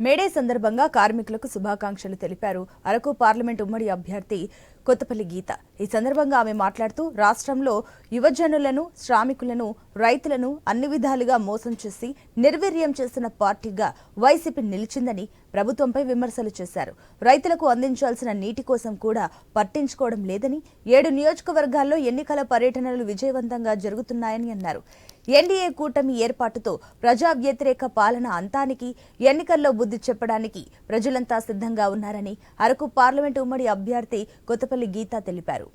May Day సందర్భంగా కార్మికులకు శుభాకాంక్షలు తెలిపారు. అరకు పార్లమెంట్ ఉమ్మడి అభ్యర్థి కొత్తపల్లి గీత. ఈ సందర్భంగా ఆమె మాట్లాడుతూ రాష్ట్రంలో యువజనులను శ్రామికులను రైతులను అన్ని విధాలుగా మోసం చేసి నిర్వీర్యం చేసిన పార్టీగా వైసీపీ నిలిచిందని ప్రభుత్వంపై విమర్శలు చేశారు. రైతులకు అందించాల్సిన నీటి కోసం కూడా పట్టించుకోవడం లేదని ఏడు నియోజకవర్గాల్లో ఎన్నికల పర్యటనలు విజయవంతంగా జరుగుతున్నాయని అన్నారు. ఎన్డీఏ కూటమి ఏర్పాటుతో ప్రజా వ్యతిరేక పాలన అంతానికి ఎన్నికల్లో బుద్ధి చెప్పడానికి ప్రజలంతా సిద్ధంగా ఉన్నారని అరకు పార్లమెంటు ఉమ్మడి అభ్యర్థి కొత్తపల్లి గీత తెలిపారు.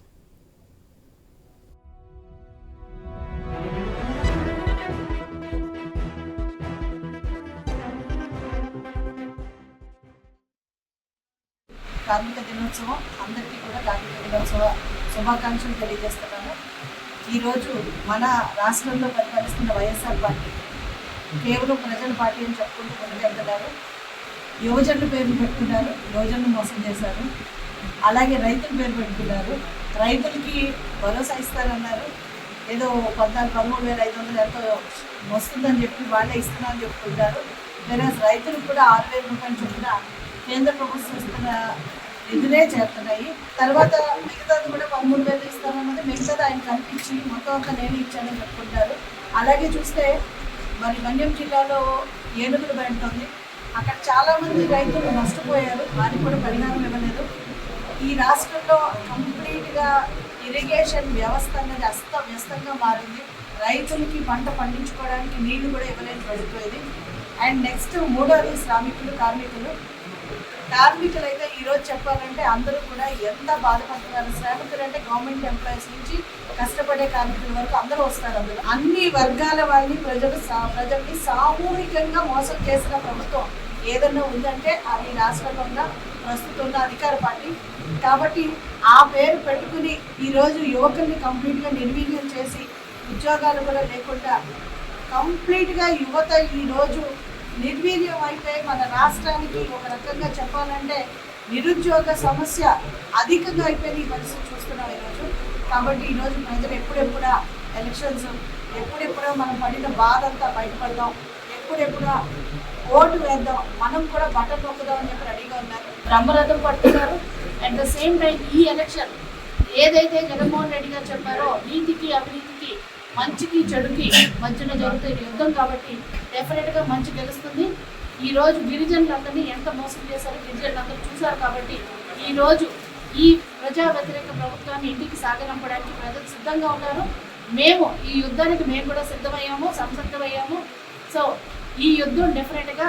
కార్మిక దినోత్సవం అందరికీ కూడా కార్మిక దినోత్సవ శుభాకాంక్షలు తెలియజేస్తున్నాను. ఈరోజు మన రాష్ట్రంలో పరిపాలిస్తున్న వైఎస్ఆర్ పార్టీ కేవలం ప్రజల పార్టీ అని చెప్పుకుంటూ ముందుకెళ్తున్నారు. యువజనుల పేర్లు పెట్టుకున్నారు యువజనులు మోసం చేశారు. అలాగే రైతుల పేరు పెట్టుకున్నారు. రైతులకి భరోసా ఇస్తారన్నారు. ఏదో పద్నాలుగు పదమూడు వేల ఐదు వందలు ఎంతో వస్తుందని చెప్పి వాళ్ళే ఇస్తున్నారని చెప్పుకుంటారు. వేరే రైతులకు కూడా ఆరు వేల రూపాయలు చొప్పున కేంద్ర ప్రభుత్వం ఇస్తున్న నిధులే చేస్తున్నాయి. తర్వాత మిగతాది కూడా పదమూడు వేలు ఇస్తామన్నది మిగతాది ఆయన కనిపించి మొత్తం అంతా నేను ఇచ్చానని చెప్పుకుంటారు. అలాగే చూస్తే మరి మన్యం జిల్లాలో ఏనుగులు పెడుతుంది అక్కడ చాలామంది రైతులు నష్టపోయారు. వారికి కూడా పరిహారం ఇవ్వలేదు. ఈ రాష్ట్రంలో కంప్లీట్గా ఇరిగేషన్ వ్యవస్థ అనేది అస్తవ్యస్తంగా మారింది. రైతులకి పంట పండించుకోవడానికి నీళ్ళు కూడా ఇవ్వలేని పడిపోయింది అండ్ నెక్స్ట్ మూడోది శ్రామికులు కార్మికులు. కార్మికులు అయితే ఈరోజు చెప్పాలంటే అందరూ కూడా ఎంత బాధపడుతున్నారు. శ్రామికులు అంటే గవర్నమెంట్ ఎంప్లాయీస్ నుంచి కష్టపడే కార్మికుల వరకు అందరూ వస్తారు అందులో. అన్ని వర్గాల వాళ్ళని ప్రజలు సా- ప్రజల్ని సామూహికంగా మోసం చేసిన ప్రభుత్వం ఏదన్నా ఉందంటే అది రాష్ట్రంలో ఉన్న ప్రస్తుతం ఉన్న అధికార పార్టీ. కాబట్టి ఆ పేరు పెట్టుకుని ఈరోజు యువకుల్ని కంప్లీట్గా నిర్వీర్యం చేసి ఉద్యోగాలు కూడా లేకుండా కంప్లీట్గా యువత ఈరోజు నిర్వీర్యం అయితే మన రాష్ట్రానికి ఒక రకంగా చెప్పాలంటే నిరుద్యోగ సమస్య అధికంగా అయిపోయిన ఈ పరిస్థితి చూస్తున్నాం ఈరోజు. కాబట్టి ఈరోజు ప్రజలు ఎప్పుడెప్పుడా ఎలక్షన్స్ ఎప్పుడెప్పుడో మనం పడిన బాధ అంతా బయటపడదాం ఎప్పుడెప్పుడా ఓటు వేద్దాం మనం కూడా బటన్ నొక్కుదాం అని చెప్పి రెడీగా ఉన్నారు. బ్రహ్మరథం పడుతున్నారు అట్ ద సేమ్ టైం ఈ ఎలక్షన్ ఏదైతే జగన్మోహన్ రెడ్డి గారు చెప్పారో నీతికి అవినీతికి మంచికి చెడుకి మధ్యన జరుగుతున్న యుద్ధం కాబట్టి డెఫినెట్గా మంచి గెలుస్తుంది. ఈ రోజు గిరిజనులందరినీ ఎంత మోసం చేశారో గిరిజనులందరూ చూశారు కాబట్టి ఈ రోజు ఈ ప్రజా వ్యతిరేక ప్రభుత్వాన్ని ఇంటికి సాగనంపడానికి ప్రజలు సిద్ధంగా ఉన్నారు. మేము ఈ యుద్ధానికి మేము కూడా సిద్ధమయ్యాము సంసిద్ధమయ్యాము. సో ఈ యుద్ధం డెఫినెట్గా